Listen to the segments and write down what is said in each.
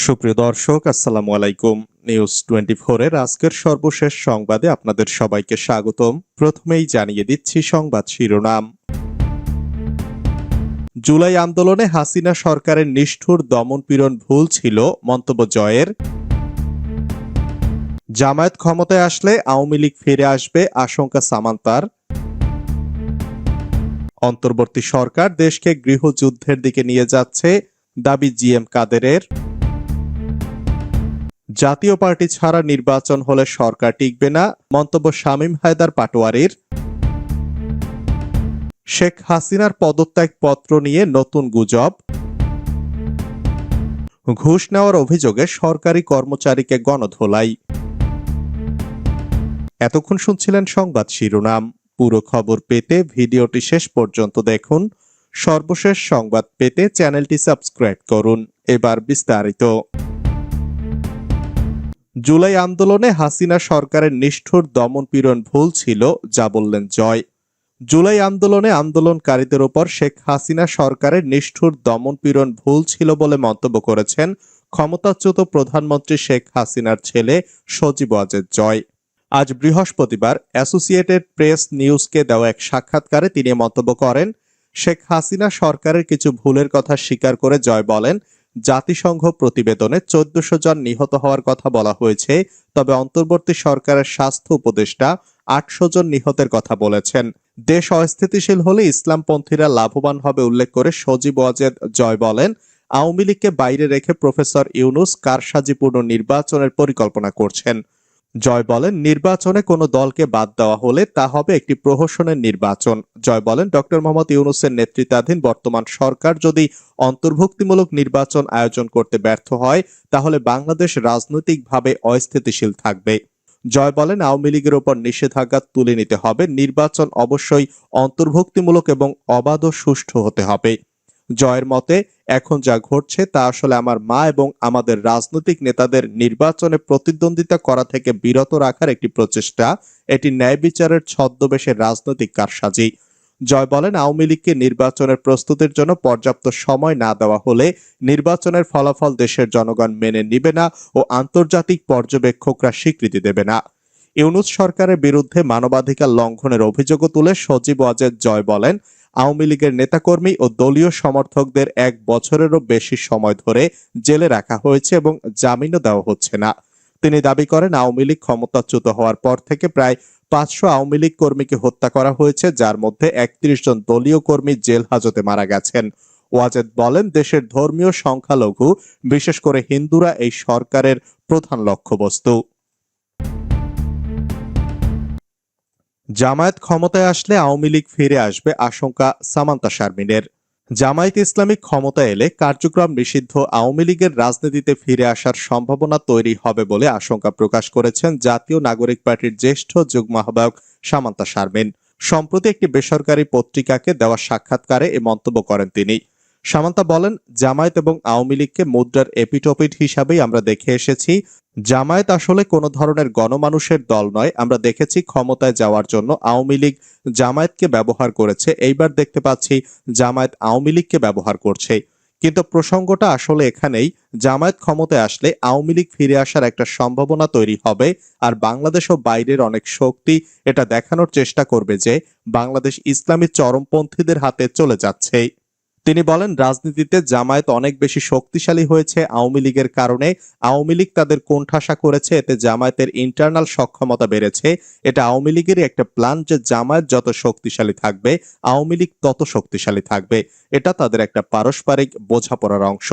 সুপ্রিয় দর্শক, আসসালামু আলাইকুম। নিউজ টোয়েন্টি এর আজকের সর্বশেষ সংবাদে আপনাদের সবাইকে স্বাগতম। প্রথমেই জানিয়ে দিচ্ছি সংবাদ শিরোনাম। জুলাই আন্দোলনে হাসিনা সরকারের নিষ্ঠুর দমনপীড়ন ভুল ছিল মন্তব্য জয়ের। জামায়াত ক্ষমতায় আসলে আওয়ামী লীগ ফিরে আসবে আশঙ্কা সামান্তার। অন্তর্বর্তী সরকার দেশকে গৃহযুদ্ধের দিকে নিয়ে যাচ্ছে, দাবি জিএম কাদেরের। জাতীয় পার্টি ছাড়া নির্বাচন হলে সরকার টিকবে না, মন্তব্য শামীম হায়দার পাটোয়ারির। শেখ হাসিনার পদত্যাগ পত্র নিয়ে নতুন গুজব। ঘুষ নেওয়ার অভিযোগে সরকারি কর্মচারীকে গণধোলাই। এতক্ষণ শুনছিলেন সংবাদ শিরোনাম। পুরো খবর পেতে ভিডিওটি শেষ পর্যন্ত দেখুন। সর্বশেষ সংবাদ পেতে চ্যানেলটি সাবস্ক্রাইব করুন। এবার বিস্তারিত। জুলাই আন্দোলনে হাসিনা সরকারের নিষ্ঠুর দমনপীড়ন ভুল ছিল, যা বললেন জয়। জুলাই আন্দোলনে আন্দোলনকারীদের ওপর শেখ হাসিনা সরকারের নিষ্ঠুর দমনপীড়ন ভুল ছিল বলে মন্তব্য করেছেন ক্ষমতাচ্যুত প্রধানমন্ত্রী শেখ হাসিনার ছেলে সজীব ওয়াজেদ জয়। আজ বৃহস্পতিবার অ্যাসোসিয়েটেড প্রেস নিউজকে দেওয়া এক সাক্ষাৎকারে তিনি মন্তব্য করেন, শেখ হাসিনা সরকারের কিছু ভুলের কথা স্বীকার করে জয় বলেন জাতিসংঘ প্রতিবেদনে চোদ্দশো জন নিহত হওয়ার কথা বলা হয়েছে, তবে অন্তর্বর্তী সরকারের স্বাস্থ্য উপদেষ্টা আটশো জন নিহতের কথা বলেছেন। দেশ অস্থিতিশীল হলে ইসলামপন্থীরা লাভবান হবে উল্লেখ করে সজীব ওয়াজেদ জয় বলেন, আওয়ামী লীগকে বাইরে রেখে প্রফেসর ইউনুস কারসাজিপূর্ণ নির্বাচনের পরিকল্পনা করছেন। জয় বলেন, নির্বাচনে কোনো দলকে বাদ দেওয়া হলে তা হবে একটি প্রহসনের নির্বাচন। জয় বলেন ডক্টর মোহাম্মদ ইউনুসের নেতৃত্বাধীন বর্তমান সরকার যদি অন্তর্ভুক্তিমূলক নির্বাচন আয়োজন করতে ব্যর্থ হয়, তাহলে বাংলাদেশ রাজনৈতিকভাবে অস্থিতিশীল থাকবে। জয় বলেন, আওয়ামী লীগের ওপর নিষেধাজ্ঞা তুলে নিতে হবে। নির্বাচন অবশ্যই অন্তর্ভুক্তিমূলক এবং অবাধ সুষ্ঠু হতে হবে। জয়ের মতে, এখন যা ঘটছে তা আসলে আমার মা এবং আমাদের রাজনৈতিক নেতাদের নির্বাচনে প্রতিদ্বন্দ্বিতা করা থেকে বিরত রাখার একটি প্রচেষ্টা। এটি ন্যায় বিচারের ছদ্মবেশের রাজনৈতিক কারসাজি। জয় বলেন, আওয়ামী লীগকে নির্বাচনের প্রস্তুতির জন্য পর্যাপ্ত সময় না দেওয়া হলে নির্বাচনের ফলাফল দেশের জনগণ মেনে নিবে না ও আন্তর্জাতিক পর্যবেক্ষকরা স্বীকৃতি দেবে না। ইউনুস সরকারের বিরুদ্ধে মানবাধিকার লঙ্ঘনের অভিযোগও তুলে সজীব ওয়াজেদ জয় বলেন আওয়ামী লীগের নেতাকর্মী ও দলীয় সমর্থকদের এক বছরেরও বেশি সময় ধরে জেলে রাখা হয়েছে এবং জামিনও দেওয়া হচ্ছে না। তিনি দাবি করেন, আওয়ামী লীগ ক্ষমতাচ্যুত হওয়ার পর থেকে প্রায় পাঁচশো আওয়ামী লীগ কর্মীকে হত্যা করা হয়েছে, যার মধ্যে একত্রিশ জন দলীয় কর্মী জেল হাজতে মারা গেছেন। ওয়াজেদ বলেন, দেশের ধর্মীয় সংখ্যালঘু, বিশেষ করে হিন্দুরা, এই সরকারের প্রধান লক্ষ্যবস্তু। জামায়াত ক্ষমতায় আসলে আওয়ামী লীগ ফিরে আসবে আশঙ্কা সামান্তা শারমিনের। জামায়াত ইসলামিক ক্ষমতা এলে কার্যক্রম নিষিদ্ধ আওয়ামী লীগের রাজনীতিতে ফিরে আসার সম্ভাবনা তৈরি হবে বলে আশঙ্কা প্রকাশ করেছেন জাতীয় নাগরিক পার্টির জ্যেষ্ঠ যুগ্ম আহ্বায়ক সামান্তা শারমিন। সম্প্রতি একটি বেসরকারি পত্রিকাকে দেওয়া সাক্ষাৎকারে এ মন্তব্য করেন তিনি। সামান্তা বলেন, জামায়াত এবং আওয়ামী লীগকে মুদ্রার এপিটপিট হিসাবেই আমরা দেখে এসেছি। জামায়াত আসলে কোনো ধরনের গণমানুষের দল নয়। আমরা দেখেছি ক্ষমতায় যাওয়ার জন্য আওয়ামী লীগ জামায়াতকে ব্যবহার করেছে। এইবার দেখতে পাচ্ছি জামায়াত আওয়ামী লীগকে ব্যবহার করছে। কিন্তু প্রসঙ্গটা আসলে এখানেই, জামায়াত ক্ষমতায় আসলে আওয়ামী লীগ ফিরে আসার একটা সম্ভাবনা তৈরি হবে আর বাংলাদেশ ও বাইরের অনেক শক্তি এটা দেখানোর চেষ্টা করবে যে বাংলাদেশ ইসলামী চরমপন্থীদের হাতে চলে যাচ্ছে। তিনি বলেন, রাজনীতিতে জামায়াত অনেক বেশি শক্তিশালী হয়েছে আওয়ামী লীগের কারণে। আওয়ামী লীগ তাদের কোণঠাসা করেছে, এতে জামায়াতের ইন্টারনাল সক্ষমতা বেড়েছে। এটা আওয়ামী লীগের একটা প্ল্যান যে জামায়াত যত শক্তিশালী থাকবে, আওয়ামী লীগ তত শক্তিশালী থাকবে। এটা তাদের একটা পারস্পরিক বোঝাপড়ার অংশ।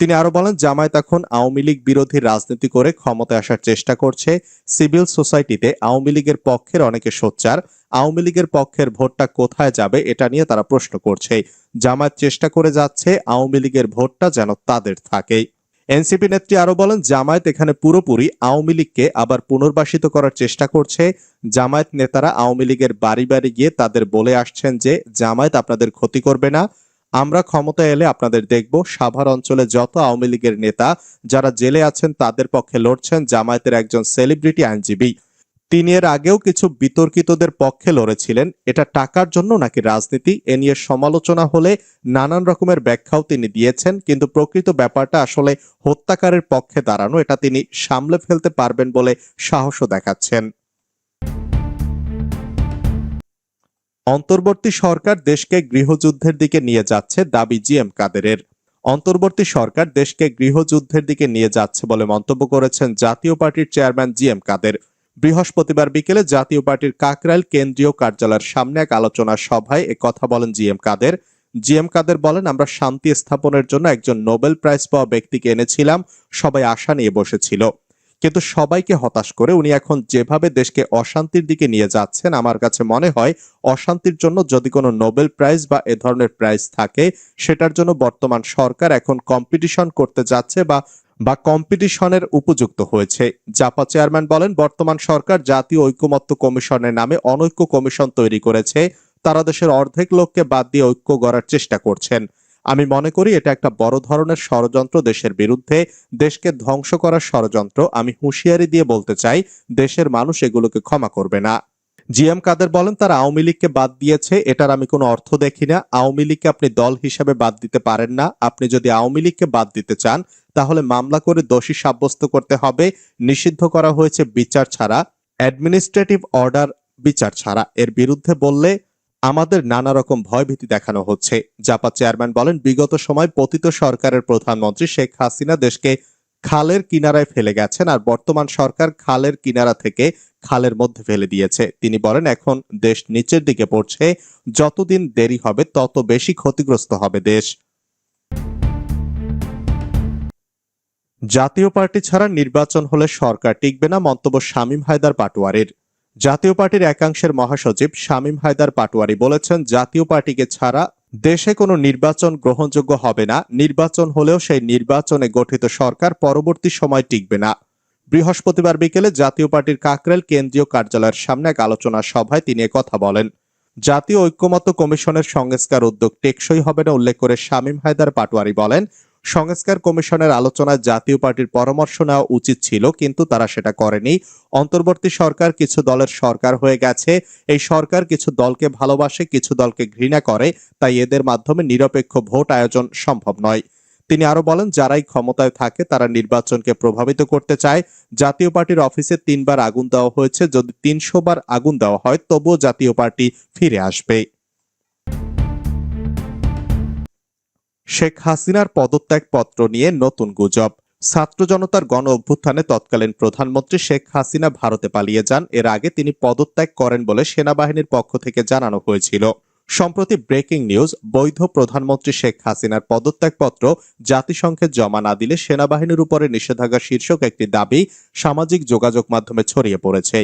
তিনি আরও বলেন, জামায়াত এখন আওয়ামী লীগ বিরোধী রাজনীতি করে ক্ষমতায় আসার চেষ্টা করছে। সিভিল সোসাইটিতে আওয়ামী লীগের পক্ষের অনেকে সোচ্চার। আওয়ামী লীগের পক্ষের ভোটটা কোথায় যাবে এটা নিয়ে তারা প্রশ্ন করছে। জামায়াত চেষ্টা করে যাচ্ছে, আওয়ামী লীগের ভোটটা যেন তাদের থাকে। এনসিপি নেত্রী আরও বলেন, জামায়াত এখানে পুরোপুরি আওয়ামী লীগকে আবার পুনর্বাসিত করার চেষ্টা করছে। জামায়াত নেতারা আওয়ামী লীগের বাড়ি বাড়ি গিয়ে তাদের বলে আসছেন যে, জামায়াত আপনাদের ক্ষতি করবে না। আমরা ক্ষমতায় এলে আপনাদের দেখব, সাভার অঞ্চলে যত আওয়ামী লীগের নেতা যারা জেলে আছেন তাদের পক্ষে লড়ছেন জামায়াতের একজন সেলিব্রিটি আইনজীবী। তিনি এর আগেও কিছু বিতর্কিতদের পক্ষে লড়েছিলেন। এটা টাকার জন্য নাকি রাজনীতি? এ নিয়ে সমালোচনা হলে নানান রকমের ব্যাখ্যাও তিনি দিয়েছেন, কিন্তু প্রকৃত ব্যাপারটা আসলে হত্যাকারের পক্ষে দাঁড়ানো, এটা তিনি সামলে ফেলতে পারবেন বলে সাহসও দেখাচ্ছেন। অন্তর্বর্তী সরকার দেশকে গৃহযুদ্ধের দিকে নিয়ে যাচ্ছে দাবি জিএম কাদেরের। অন্তর্বর্তী সরকার দেশকে গৃহযুদ্ধের দিকে নিয়ে যাচ্ছে বলে মন্তব্য করেছেন জাতীয় পার্টির চেয়ারম্যান জিএম কাদের। বৃহস্পতিবার বিকেলে জাতীয় পার্টির কাকরাইল কেন্দ্রীয় কার্যালয়ের সামনে এক আলোচনা সভায় কথা বলেন জিএম কাদের। জিএম কাদের বলেন, আমরা শান্তি স্থাপনের জন্য একজন নোবেল প্রাইজ পাওয়া ব্যক্তিকে এনেছিলাম, সবাই আশা নিয়ে বসেছিল। কিন্তু সবাইকে হতাশ করে উনি এখন যেভাবে দেশকে অশান্তির দিকে নিয়ে যাচ্ছেন, আমার কাছে মনে হয় অশান্তির জন্য যদি কোনো নোবেল প্রাইজ বা এ ধরনের প্রাইজ থাকে, সেটার জন্য বর্তমান সরকার এখন কম্পিটিশন করতে যাচ্ছে বা বা কম্পিটিশনের উপযুক্ত হয়েছে। জাপা চেয়ারম্যান বলেন, বর্তমান সরকার জাতীয় ঐকমত্য কমিশনের নামে অনৈক্য কমিশন তৈরি করেছে। তারা দেশের অর্ধেক লোককে বাদ দিয়ে ঐক্য গড়ার চেষ্টা করছেন। আমি মনে করি এটা একটা বড় ধরনের ষড়যন্ত্র দেশের বিরুদ্ধে। দেশকে ধ্বংস করার ষড়যন্ত্র আমি হুঁশিয়ারি দিয়ে বলতে চাই, দেশের মানুষ এগুলোকে ক্ষমা করবে না। জিএম কাদের বলেন, তারা আওয়ামী লীগকে বাদ দিয়েছে, এটার আমি কোনো অর্থ দেখি না। আওয়ামী লীগকে আপনি দল হিসাবে বাদ দিতে পারেন না। আপনি যদি আওয়ামী লীগকে বাদ দিতে চান, তাহলে মামলা করে দোষী সাব্যস্ত করতে হবে। নিষিদ্ধ করা হয়েছে বিচার ছাড়া, অ্যাডমিনিস্ট্রেটিভ অর্ডার বিচার ছাড়া। এর বিরুদ্ধে বললে আমাদের নানা রকম ভয়ভীতি দেখানো হচ্ছে। জাপা চেয়ারম্যান বলেন, বিগত সময় পতিত সরকারের প্রধানমন্ত্রী শেখ হাসিনা দেশকে খালের কিনারায় ফেলে গেছেন আর বর্তমান সরকার খালের কিনারা থেকে খালের মধ্যে ফেলে দিয়েছে। তিনি বলেন, এখন দেশ নিচের দিকে পড়ছে, যতদিন দেরি হবে তত বেশি ক্ষতিগ্রস্ত হবে দেশ। জাতীয় পার্টি ছাড়া নির্বাচন হলে সরকার টিকবে না মন্তব্য শামীম হায়দার পাটোয়ারির। জাতীয় পার্টির একাংশের মহাসচিব শামীম হায়দার পাটোয়ারি বলেছেন, জাতীয় পার্টিকে ছাড়া দেশে কোনো নির্বাচন গ্রহণযোগ্য হবে না। নির্বাচন হলেও সেই নির্বাচনে গঠিত সরকার পরবর্তী সময় টিকবে না। বৃহস্পতিবার বিকেলে জাতীয় পার্টির কাকরেল কেন্দ্রীয় কার্যালয়ের সামনে এক আলোচনা সভায় তিনি কথা বলেন, জাতীয় ঐক্যমত্য কমিশনের সংস্কার উদ্যোগ টেকসই হবে না, উল্লেখ করে শামীম হায়দার পাটোয়ারি বলেন সংস্কার কমিশনের আলোচনায় জাতীয় পার্টির পরামর্শ নেওয়া উচিত ছিল, কিন্তু তারা সেটা করেনি। অন্তর্বর্তী সরকার কিছু দলের সরকার হয়ে গেছে। এই সরকার কিছু দলকে ভালোবাসে, কিছু দলকে ঘৃণা করে, তাই এদের মাধ্যমে নিরপেক্ষ ভোট আয়োজন সম্ভব নয়। তিনি আরও বলেন, যারাই ক্ষমতায় থাকে, তারা নির্বাচনকে প্রভাবিত করতে চায়। জাতীয় পার্টির অফিসে তিনবার আগুন দেওয়া হয়েছে। যদি তিনশো বার আগুন দেওয়া হয়, তবুও জাতীয় পার্টি ফিরে আসবে। শেখ হাসিনার পদত্যাগ পত্র নিয়ে নতুন গুজব। ছাত্র জনতার গণ অভ্যুত্থানে তৎকালীন প্রধানমন্ত্রী শেখ হাসিনা ভারতে পালিয়ে যান। এর আগে তিনি পদত্যাগ করেন বলে সেনাবাহিনীর পক্ষ থেকে জানানো হয়েছিল। সম্প্রতি ব্রেকিং নিউজ, বৈধ প্রধানমন্ত্রী শেখ হাসিনার পদত্যাগপত্র জাতিসংঘে জমা না দিলে সেনাবাহিনীর উপরে নিষেধাজ্ঞা শীর্ষক একটি দাবি সামাজিক যোগাযোগ মাধ্যমে ছড়িয়ে পড়েছে।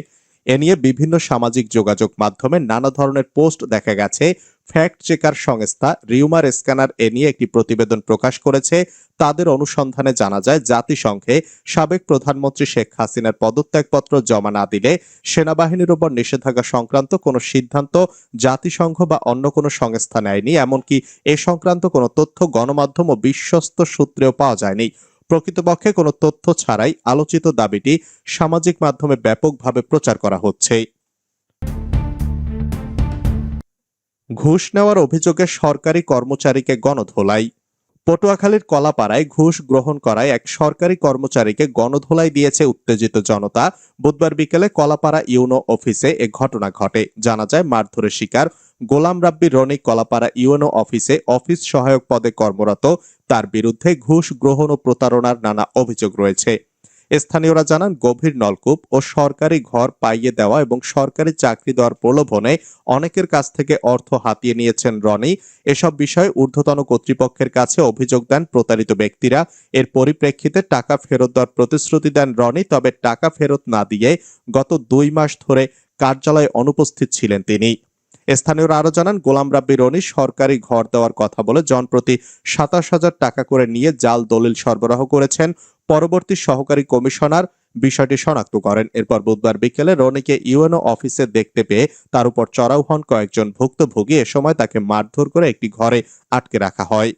এ নিয়ে বিভিন্ন সামাজিক যোগাযোগ মাধ্যমে নানা ধরনের পোস্ট দেখা গেছে। ফ্যাক্ট চেকার সংস্থা রিউমার স্ক্যানার এ নিয়ে একটি প্রতিবেদন প্রকাশ করেছে। তাদের অনুসন্ধানে জানা যায়, জাতিসংঘে সাবেক প্রধানমন্ত্রী শেখ হাসিনার পদত্যাগপত্র জমা না দিলে সেনাবাহিনীর উপর নিষেধাজ্ঞা সংক্রান্ত কোনো সিদ্ধান্ত জাতিসংঘ বা অন্য কোনো সংস্থা নেয়নি। এমনকি এ সংক্রান্ত কোনো তথ্য গণমাধ্যম ও বিশ্বস্ত সূত্রেও পাওয়া যায়নি। প্রকৃতপক্ষে কোনো তথ্য ছাড়াই আলোচিত দাবিটি সামাজিক মাধ্যমে ব্যাপকভাবে প্রচার করা হচ্ছে। ঘুষ নেওয়ার অভিযোগে সরকারি কর্মচারীকে গণধোলাই। পটুয়াখালীর কলাপাড়ায় ঘুষ গ্রহণ করায় এক সরকারি কর্মচারীকে গণধোলাই দিয়েছে উত্তেজিত জনতা। বুধবার বিকেলে কলাপাড়া ইউনো অফিসে এ ঘটনা ঘটে। জানা যায়, মারধরের শিকার গোলাম রাব্বি রনিক কলাপাড়া ইউনো অফিসে অফিস সহায়ক পদে কর্মরত। তার বিরুদ্ধে ঘুষ গ্রহণ ও প্রতারণার নানা অভিযোগ রয়েছে। স্থানীয়রা জানান, গভীর নলকূপ ও সরকারি ঘর পাইয়ে দেওয়া এবং সরকারি চাকরি দেওয়ার প্রলোভনে অনেকের কাছ থেকে অর্থ হাতিয়ে নিয়েছেন রনি। এসব বিষয়ে ঊর্ধ্বতন কর্তৃপক্ষের কাছে অভিযোগ দেন প্রতারিত ব্যক্তিরা। এর পরিপ্রেক্ষিতে টাকা ফেরত দেওয়ার প্রতিশ্রুতি দেন রনি, তবে টাকা ফেরত না দিয়ে গত দুই মাস ধরে কার্যালয়ে অনুপস্থিত ছিলেন তিনি। স্থানীয়রা আরও জানান, গোলাম রাব্বি রনি সরকারি ঘর দেওয়ার কথা বলে জনপ্রতি সাতাশ হাজার টাকা করে নিয়ে জাল দলিল সরবরাহ করেছেন। পরবর্তী সহকারী কমিশনার বিষয়টি শনাক্ত করেন। এরপর বুধবার বিকেলে রনিকে ইউএনও অফিসে দেখতে পেয়ে তার উপর চড়াও হন কয়েকজন ভুক্তভোগী। এ সময় তাকে মারধর করে একটি ঘরে আটকে রাখা হয়।